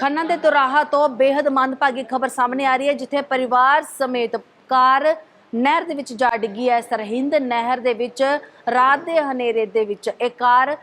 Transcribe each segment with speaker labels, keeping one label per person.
Speaker 1: ਖੰਨਾ ਦੇ ਤੁਰਾਹਾ ਤੋਂ ਬੇहद ਮੰਦਭਾਗੀ ਖਬਰ ਸਾਹਮਣੇ ਆ ਰਹੀ ਹੈ, ਜਿੱਥੇ ਪਰਿਵਾਰ ਸਮੇਤ ਕਾਰ ਨਹਿਰ ਦੇ ਵਿੱਚ ਜਾ ਡਿੱਗੀ ਹੈ। ਸਰਹਿੰਦ ਨਹਿਰ ਦੇ ਵਿੱਚ, ਰਾਤ ਦੇ ਹਨੇਰੇ ਦੇ ਵਿੱਚ ਇਹ ਕਾਰ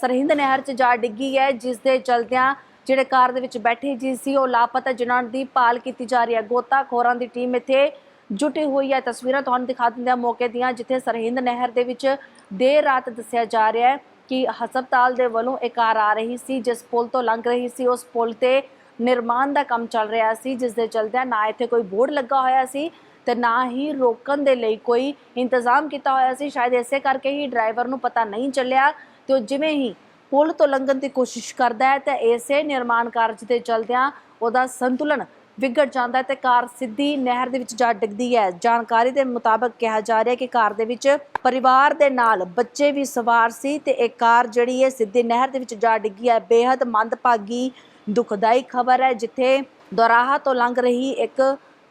Speaker 1: ਸਰਹਿੰਦ ਨਹਿਰ 'ਚ ਜਾ ਡਿੱਗੀ ਹੈ ਜਿਸ ਦੇ ਚਲਦਿਆਂ ਜਿਹੜੇ ਕਾਰ ਦੇ ਵਿੱਚ ਬੈਠੇ ਜੀ ਸੀ, ਉਹ ਲਾਪਤਾ ਜਿਨ੍ਹਾਂ ਦੀ ਭਾਲ ਕੀਤੀ ਜਾ ਰਹੀ ਹੈ। ਗੋਤਾਖੋਰਾਂ ਦੀ ਟੀਮ ਇੱਥੇ ਜੁਟੀ ਹੋਈ ਹੈ। ਤਸਵੀਰਾਂ ਤੁਹਾਨੂੰ ਦਿਖਾ ਦਿੰਦੇ ਹਾਂ ਮੌਕੇ ਦੀਆਂ, ਜਿੱਥੇ ਸਰਹਿੰਦ ਨਹਿਰ ਦੇ ਵਿੱਚ ਦੇਰ ਰਾਤ ਦੱਸਿਆ ਜਾ ਰਿਹਾ ਹੈ। ਕਿ ਹਸਪਤਾਲ ਦੇ ਵੱਲੋਂ ਇੱਕ ਕਾਰ ਆ ਰਹੀ ਸੀ, ਜਿਸ ਪੁਲ ਤੋਂ ਲੰਘ ਰਹੀ ਸੀ। ਉਸ ਪੁਲ ਤੇ ਨਿਰਮਾਣ ਦਾ ਕੰਮ ਚੱਲ ਰਿਹਾ ਸੀ, ਜਿਸ ਦੇ ਚਲਦਿਆਂ ਨਾ ਇੱਥੇ ਕੋਈ ਬੋਰਡ ਲੱਗਾ ਹੋਇਆ ਸੀ ਤੇ ਨਾ ਹੀ ਰੋਕਣ ਦੇ ਲਈ ਕੋਈ ਇੰਤਜ਼ਾਮ ਕੀਤਾ ਹੋਇਆ ਸੀ। ਸ਼ਾਇਦ ਇਸੇ ਕਰਕੇ ਹੀ ਡਰਾਈਵਰ ਨੂੰ ਪਤਾ ਨਹੀਂ ਚੱਲਿਆ ਤੇ ਉਹ ਜਿਵੇਂ ਹੀ ਪੁਲ ਤੋਂ ਲੰਘਣ ਦੀ ਕੋਸ਼ਿਸ਼ ਕਰਦਾ ਹੈ ਤੇ ਇਸੇ ਨਿਰਮਾਣ ਕਾਰਜ ਦੇ ਚਲਦਿਆਂ ਉਹਦਾ ਸੰਤੁਲਨ ਵਿਗੜ ਜਾਂਦਾ ਹੈ ਤੇ ਕਾਰ ਸਿੱਧੀ ਨਹਿਰ ਦੇ ਵਿੱਚ ਜਾ ਡਿੱਗਦੀ ਹੈ ਜਾਣਕਾਰੀ ਦੇ ਮੁਤਾਬਕ ਕਿਹਾ ਜਾ ਰਿਹਾ ਹੈ ਕਿ ਕਾਰ ਦੇ ਵਿੱਚ ਪਰਿਵਾਰ ਦੇ ਨਾਲ ਬੱਚੇ ਵੀ ਸਵਾਰ ਸੀ ਤੇ ਇਹ ਕਾਰ ਜਿਹੜੀ ਹੈ ਸਿੱਧੀ ਨਹਿਰ ਦੇ ਵਿੱਚ ਜਾ ਡਿੱਗੀ ਹੈ ਬੇहद ਮੰਦਭਾਗੀ, ਦੁਖਦਾਈ ਖਬਰ ਹੈ, ਜਿੱਥੇ ਦੁਰਾਹਾ ਤੋਂ ਲੰਘ ਰਹੀ ਇੱਕ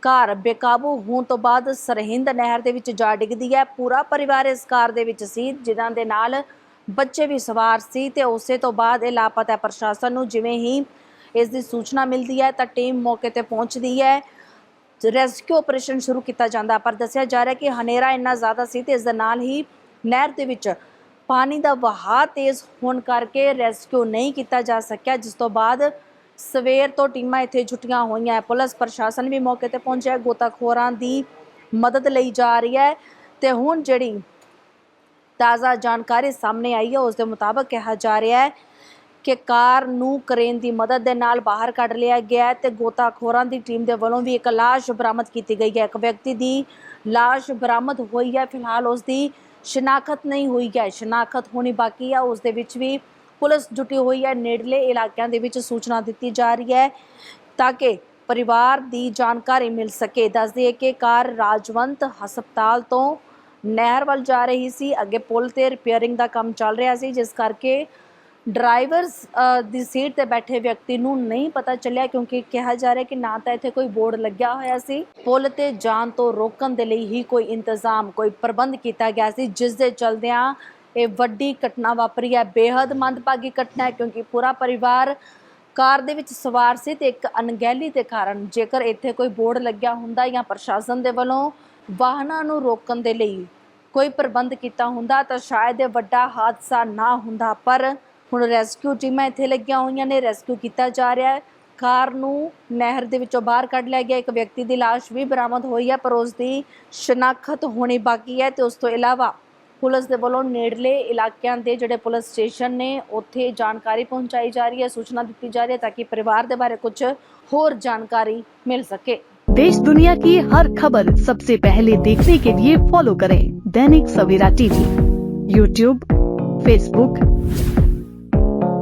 Speaker 1: ਕਾਰ ਬੇਕਾਬੂ ਹੋਣ ਤੋਂ ਬਾਅਦ ਸਰਹਿੰਦ ਨਹਿਰ ਦੇ ਵਿੱਚ ਜਾ ਡਿੱਗਦੀ ਹੈ ਪੂਰਾ ਪਰਿਵਾਰ ਇਸ ਕਾਰ ਦੇ ਵਿੱਚ ਸੀ, ਜਿਨ੍ਹਾਂ ਦੇ ਨਾਲ ਬੱਚੇ ਵੀ ਸਵਾਰ ਸੀ ਤੇ ਉਸੇ ਤੋਂ ਬਾਅਦ ਇਹ ਲਾਪਤਾ ਹੈ। ਪ੍ਰਸ਼ਾਸਨ ਨੂੰ, ਜਿਵੇਂ ਹੀ ਇਸ ਦੀ ਸੂਚਨਾ ਮਿਲਦੀ ਹੈ ਤਾਂ ਟੀਮ ਮੌਕੇ ਤੇ ਪਹੁੰਚਦੀ ਹੈ। ਰੈਸਕਿਊ ਆਪਰੇਸ਼ਨ ਸ਼ੁਰੂ ਕੀਤਾ ਜਾਂਦਾ, ਪਰ ਦੱਸਿਆ ਜਾ ਰਿਹਾ ਕਿ ਹਨੇਰਾ ਇੰਨਾ ਜ਼ਿਆਦਾ ਸੀ ਤੇ ਇਸ ਦੇ ਨਾਲ ਹੀ ਨਹਿਰ ਦੇ ਵਿੱਚ ਪਾਣੀ ਦਾ ਵਹਾਅ ਤੇਜ਼ ਹੋਣ ਕਰਕੇ ਰੈਸਕਿਊ ਨਹੀਂ ਕੀਤਾ ਜਾ ਸਕਿਆ, ਜਿਸ ਤੋਂ ਬਾਅਦ ਸਵੇਰ ਤੋਂ ਟੀਮਾਂ ਇੱਥੇ ਛੁੱਟੀਆਂ ਹੋਈਆਂ ਪੁਲਿਸ ਪ੍ਰਸ਼ਾਸਨ ਵੀ ਮੌਕੇ ਤੇ ਪਹੁੰਚਿਆ, ਗੋਤਾਖੋਰਾਂ ਦੀ ਮਦਦ ਲਈ ਜਾ ਰਹੀ ਹੈ ਤੇ ਹੁਣ ਜਿਹੜੀ ਤਾਜ਼ਾ ਜਾਣਕਾਰੀ ਸਾਹਮਣੇ ਆਈ ਹੈ, ਉਸ ਦੇ ਮੁਤਾਬਕ ਕਿਹਾ ਜਾ ਰਿਹਾ ਹੈ ਕਿ ਕਾਰ ਨੂੰ ਕਰੇਨ ਦੀ ਮਦਦ ਦੇ ਨਾਲ ਬਾਹਰ ਕੱਢ ਲਿਆ ਗਿਆ ਹੈ ਤੇ ਗੋਤਾਖੋਰਾਂ ਦੀ ਟੀਮ ਦੇ ਵੱਲੋਂ ਵੀ ਇੱਕ ਲਾਸ਼ ਬਰਾਮਦ ਕੀਤੀ ਗਈ ਹੈ। ਇੱਕ ਵਿਅਕਤੀ ਦੀ ਲਾਸ਼ ਬਰਾਮਦ ਹੋਈ ਹੈ। ਫਿਲਹਾਲ ਉਸ ਦੀ ਸ਼ਨਾਖਤ ਨਹੀਂ ਹੋਈ ਹੈ। ਸ਼ਨਾਖਤ ਹੋਣੀ ਬਾਕੀ ਹੈ ਉਸ ਦੇ ਵਿੱਚ ਵੀ ਪੁਲਿਸ ਜੁਟੀ ਹੋਈ ਹੈ। ਨੇੜਲੇ ਇਲਾਕਿਆਂ ਦੇ ਵਿੱਚ ਸੂਚਨਾ ਦਿੱਤੀ ਜਾ ਰਹੀ ਹੈ ਤਾਂ ਕਿ ਪਰਿਵਾਰ ਦੀ ਜਾਣਕਾਰੀ ਮਿਲ ਸਕੇ। ਦੱਸ ਦਈਏ ਕਿ ਕਾਰ ਰਾਜਵੰਤ ਹਸਪਤਾਲ ਤੋਂ ਨਹਿਰ ਵੱਲ ਜਾ ਰਹੀ ਸੀ। ਅੱਗੇ ਪੁਲ ਤੇ ਰਿਪੇਅਰਿੰਗ ਦਾ ਕੰਮ ਚੱਲ ਰਿਹਾ ਸੀ, ਜਿਸ ਕਰਕੇ ਡਰਾਈਵਰਸ ਦੀ ਸੀਟ ਤੇ ਬੈਠੇ ਵਿਅਕਤੀ ਨੂੰ ਨਹੀਂ ਪਤਾ ਚੱਲਿਆ ਕਿਉਂਕਿ ਕਿਹਾ ਜਾ ਰਿਹਾ ਕਿ ਨਾ ਤਾਂ ਇੱਥੇ ਕੋਈ ਬੋਰਡ ਲੱਗਿਆ ਹੋਇਆ ਸੀ। ਪੁਲ ਤੇ ਜਾਣ ਤੋਂ ਰੋਕਣ ਦੇ ਲਈ ਹੀ ਕੋਈ ਇੰਤਜ਼ਾਮ, ਕੋਈ ਪ੍ਰਬੰਧ ਕੀਤਾ ਗਿਆ ਸੀ, ਜਿਸ ਦੇ ਚਲਦਿਆਂ ਇਹ ਵੱਡੀ ਘਟਨਾ ਵਾਪਰੀ ਹੈ। ਬੇहद ਮੰਦਭਾਗੀ ਘਟਨਾ ਹੈ ਕਿਉਂਕਿ ਪੂਰਾ ਪਰਿਵਾਰ ਕਾਰ ਦੇ ਵਿੱਚ ਸਵਾਰ ਸੀ ਤੇ ਇੱਕ ਅਣਗਹਿਲੀ ਦੇ ਕਾਰਨ ਜੇਕਰ ਇੱਥੇ ਕੋਈ ਬੋਰਡ ਲੱਗਿਆ ਹੁੰਦਾ ਜਾਂ ਪ੍ਰਸ਼ਾਸਨ ਦੇ ਵੱਲੋਂ ਵਾਹਨਾਂ ਨੂੰ ਰੋਕਣ ਦੇ ਲਈ ਕੋਈ ਪ੍ਰਬੰਧ ਕੀਤਾ ਹੁੰਦਾ ਤਾਂ ਸ਼ਾਇਦ ਇਹ ਵੱਡਾ ਹਾਦਸਾ ਨਾ ਹੁੰਦਾ। ਪਰ ਹੁਣ ਰੈਸਕਿਊ ਟੀਮਾਂ ਇੱਥੇ ਲੱਗੀਆਂ ਹੋਈਆਂ ਨੇ ਰੈਸਕਿਊ ਕੀਤਾ ਜਾ ਰਿਹਾ ਹੈ ਕਾਰ ਨੂੰ ਨਹਿਰ ਦੇ ਵਿੱਚੋਂ ਬਾਹਰ ਕੱਢ ਲਿਆ ਗਿਆ ਇੱਕ ਵਿਅਕਤੀ ਦੀ ਲਾਸ਼ ਵੀ ਬਰਾਮਦ ਹੋਈ ਹੈ ਪਰ ਉਸ ਦੀ ਸ਼ਨਾਖਤ ਹੋਣੀ ਬਾਕੀ ਹੈ ਤੇ ਉਸ ਤੋਂ ਇਲਾਵਾ ਪੁਲਿਸ ਦੇ ਵੱਲੋਂ ਨੇੜਲੇ ਇਲਾਕਿਆਂ ਦੇ ਜਿਹੜੇ ਪੁਲਿਸ ਸਟੇਸ਼ਨ ਨੇ ਉੱਥੇ ਜਾਣਕਾਰੀ ਪਹੁੰਚਾਈ ਜਾ ਰਹੀ ਹੈ ਸੂਚਨਾ ਦਿੱਤੀ ਜਾ ਰਹੀ ਹੈ ਤਾਂ ਕਿ ਪਰਿਵਾਰ ਦੇ ਬਾਰੇ ਕੁਝ ਹੋਰ ਜਾਣਕਾਰੀ ਮਿਲ ਸਕੇ
Speaker 2: देश दुनिया की हर खबर सबसे पहले देखने के लिए फॉलो करें Dainik Savera TV YouTube Facebook